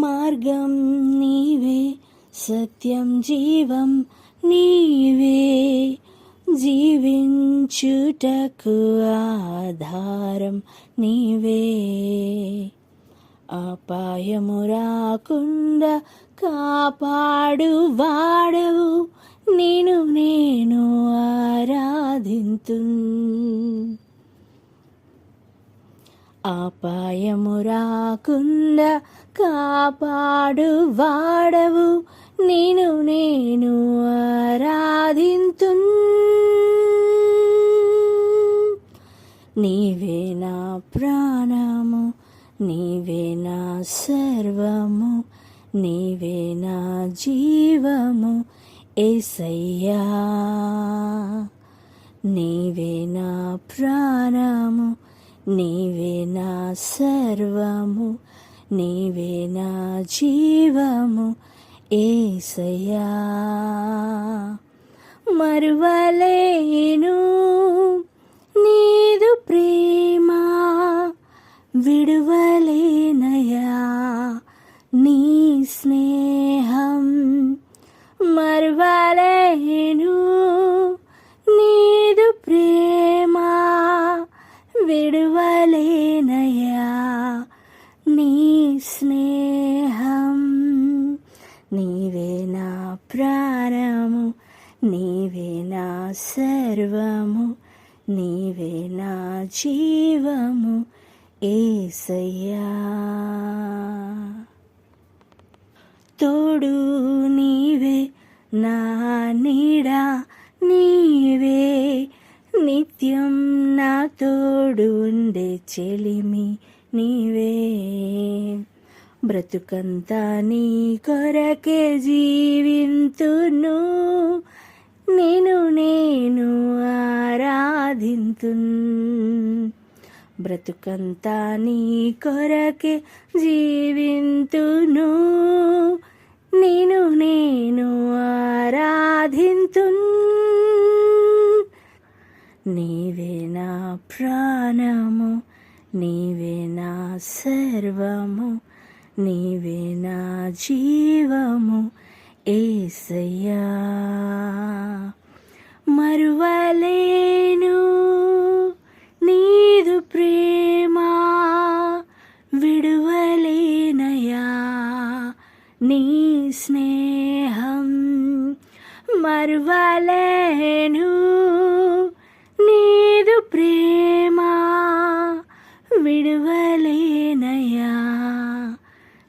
మార్గం నీవే సత్యం జీవం నీవే. జీవించుటకు ఆధారం నీవే. అపాయము రాకుండా కాపాడు వాడవు నేను నేను ఆరాధింతు అపాయము రాకుండా కాపాడు వాడవు నేను నేను ఆరాధింతు నీవే నా ప్రాణము నీవే నా సర్వము నీవే నా జీవము ఏసయ్యా. నీవే నా ప్రాణము నీవే నా సర్వము నీవే నా జీవము ఏసయ్యా. మరువలేను నీదు ప్రేమ విడువలేనయా నీ స్నేహ విడువలేనయా నీ స్నేహం నీవే నా ప్రాణము నీవే నా సర్వము నీవే నా జీవము ఏసయ్యా. తోడు నీవే నా నీడా నీవే నిత్యం తోడుండే చెలిమి నీవే. బ్రతుకంతా నీ కొరకే జీవింతును. నేను నేను ఆరాధింతు బ్రతుకంతా నీ కొరకే జీవింతును. నేను నేను ఆరాధింతు నీవే ప్రాణము నీవే నా సర్వము నీవే నా జీవము ఏసయ్యా. మరువలేను నీదు ప్రేమ విడువలేనయా నీ స్నేహం. మరువలేను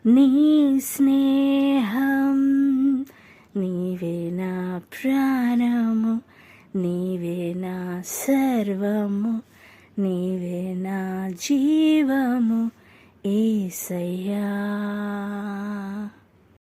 నీ స్నేహం నీవే నా ప్రాణము నీవే నా సర్వము నీవే నా జీవము ఏసయ్యా.